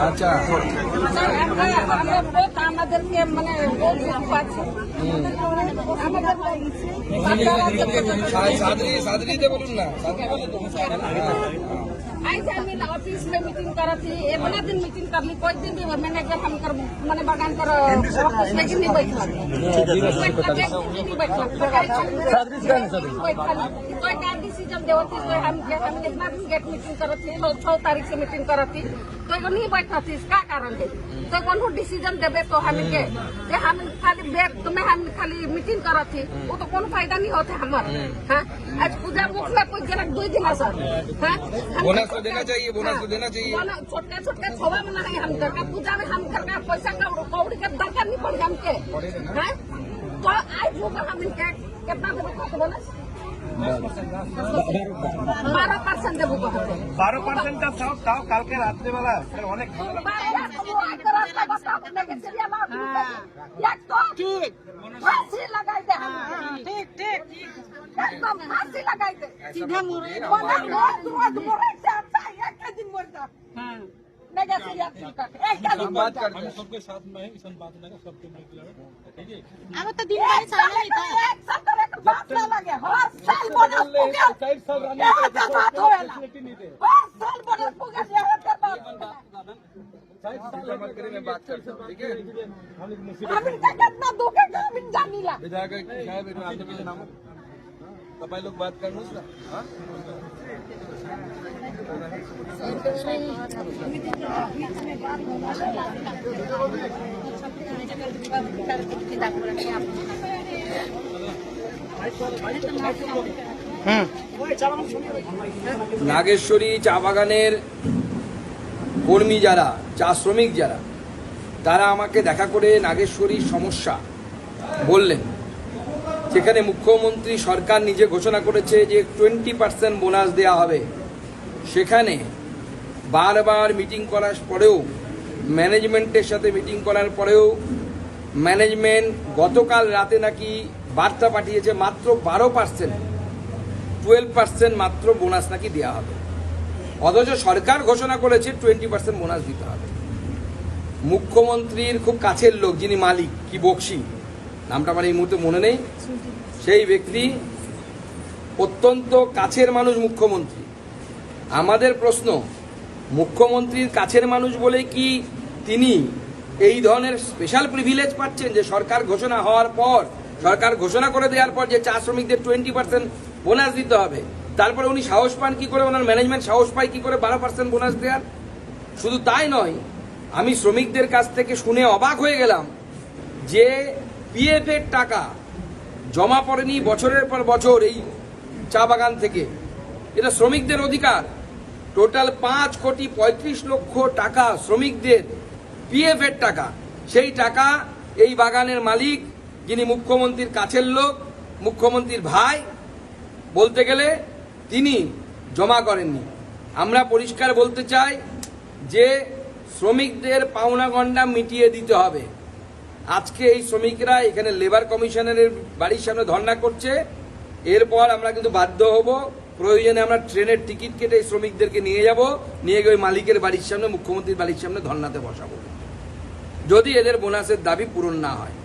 আচ্ছা। আমাদেরকে মানে সাদরি সাদরিতে বলুন না। সাদরি आज हमने ऑफिस में मीटिंग करा थी ये बना दिन मीटिंग कर ली कोई दिन भी मैनेजर हम कर मैंने बगान कर ऑफिस में नहीं बैठा नहीं बैठा कोई का डिसीजन देवती तो हम हम कितना दिन गेट मीटिंग करत थी छह तारीख से मीटिंग करत थी तो एगो नहीं बैठा थी इसका कारण है तो कौन डिसीजन देवे तो हम के जे हम खाली बैठ तुम्हें हम खाली मीटिंग करत थी वो तो कोनो फायदा नहीं होते हमार हाँ आज पूजा मुख में कोई जनक दो दिन सर हाँ हम- बोनस तो देना चाहिए बोनस तो देना चाहिए बोला, छोटे छोटे छोवा में नहीं हम घर का पूजा में हम घर का पैसा का कौड़ी का दरकार नहीं पड़ी हमके हैं? तो आज होगा हम इनके कितना देबो कहते बोनस बारह परसेंट देबो कहते বারো পার্সেন্টটা তাও তাও কালকে রাত্রেবেলা স্যার অনেক ठीक फांसी लगाई दे ठीक একটা দিন মরতা হ্যাঁ नगर से याद सुनका एक दिन बात कर हम सबके साथ में है इसन बात ना सबके निकला ठीक है? हाँ, अब तो दिन भर साला ही था एक साल तो एक बात ना लगे हर साल बोनस पुगे साइड साल रानी का बात होएला हर साल बोनस पुगे यहाँ पर बात साइड साल मत करे मैं बात करता हूँ ठीक है? हम इनका कितना दुख है हम इन जानीला विधायक साहब इन आते के नाम तपाईं तो लोग बात गर्नुस् न हाँ? নাগেশ্বরী চা বাগানের কর্মী যারা, চা শ্রমিক যারা, তারা আমাকে দেখা করে নাগেশ্বরীর সমস্যা বললেন। সেখানে মুখ্যমন্ত্রী সরকার নিজে ঘোষণা করেছে যে টোয়েন্টি পার্সেন্ট বোনাস দেওয়া হবে। সেখানে বারবার মিটিং করার পরেও, ম্যানেজমেন্টের সাথে মিটিং করার পরেও, ম্যানেজমেন্ট গতকাল রাতে নাকি বার্তা পাঠিয়েছে মাত্র বারো পার্সেন্ট, টুয়েলভ পার্সেন্ট মাত্র বোনাস নাকি দেওয়া হবে। অথচ সরকার ঘোষণা করেছে টোয়েন্টি পার্সেন্ট বোনাস দিতে হবে। মুখ্যমন্ত্রীর খুব কাছের লোক, যিনি মালিক, কি বক্সি নামটা আমার এই মুহূর্তে মনে নেই। সেই ব্যক্তি অত্যন্ত কাছের মানুষ মুখ্যমন্ত্রী। আমাদের প্রশ্ন, মুখ্যমন্ত্রীর কাছের মানুষ বলে কি তিনি এই ধরনের স্পেশাল প্রিভিলেজ পাচ্ছেন যে সরকার ঘোষণা হওয়ার পর, সরকার ঘোষণা করে দেওয়ার পর যে চা শ্রমিকদের টোয়েন্টি পার্সেন্ট বোনাস দিতে হবে, তারপরে উনি সাহস পান কি করে, ওনার ম্যানেজমেন্ট সাহস পায় কি করে বারো পার্সেন্ট বোনাস দেওয়ার? শুধু তাই নয়, আমি শ্রমিকদের কাছ থেকে শুনে অবাক হয়ে গেলাম যে পিএফ এর টাকা জমা পড়েনি বছরের পর বছর এই চা বাগান থেকে। এটা শ্রমিকদের অধিকার। টোটাল পাঁচ কোটি পঁয়ত্রিশ লক্ষ টাকা শ্রমিকদের পিএফ এর টাকা। সেই টাকা এই বাগানের মালিক, যিনি মুখ্যমন্ত্রীর কাছের লোক, মুখ্যমন্ত্রীর ভাই, বলতে গেলে তিনি জমা করেননি। আমরা পরিষ্কার বলতে চাই যে শ্রমিকদের পাওনা গন্ডা মিটিয়ে দিতে হবে। আজকে এই শ্রমিকরা এখানে লেবার কমিশনের বাড়ির সামনে ধর্না করছে। এরপর আমরা কিন্তু বাধ্য হব। প্রয়োজনে আমরা ট্রেনের টিকিট কেটে এই শ্রমিকদেরকে নিয়ে যাব। নিয়ে গিয়ে ওই মালিকের বাড়ির সামনে, মুখ্যমন্ত্রীর বাড়ির সামনে ধর্নাতে বসাবো। যদি এদের বোনাসের দাবি পূরণ না হয়।